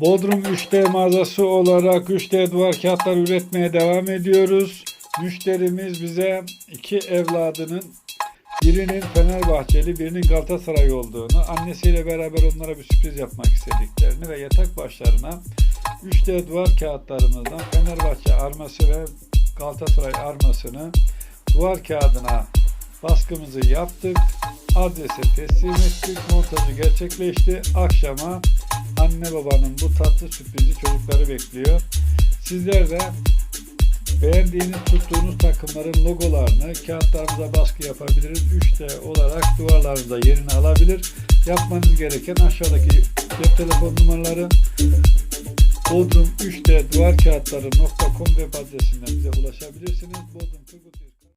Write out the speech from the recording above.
Bodrum 3D mağazası olarak 3D duvar kağıtları üretmeye devam ediyoruz. Müşterimiz bize iki evladının birinin Fenerbahçeli, birinin Galatasaray olduğunu, annesiyle beraber onlara bir sürpriz yapmak istediklerini ve yatak başlarına 3D duvar kağıtlarımızdan Fenerbahçe arması ve Galatasaray armasını duvar kağıdına baskımızı yaptık. Adrese teslim ettik. Montajı gerçekleşti. Akşama anne babanın bu tatlı sürprizi çocukları bekliyor. Sizler de beğendiğiniz tuttuğunuz takımların logolarını kağıtlarımıza baskı yapabiliriz. 3D olarak duvarlarınıza yerini alabilir. Yapmanız gereken aşağıdaki cep telefon numaraları Bodrum 3D duvar kağıtları.com web adresinden bize ulaşabilirsiniz. Bodrum Turgut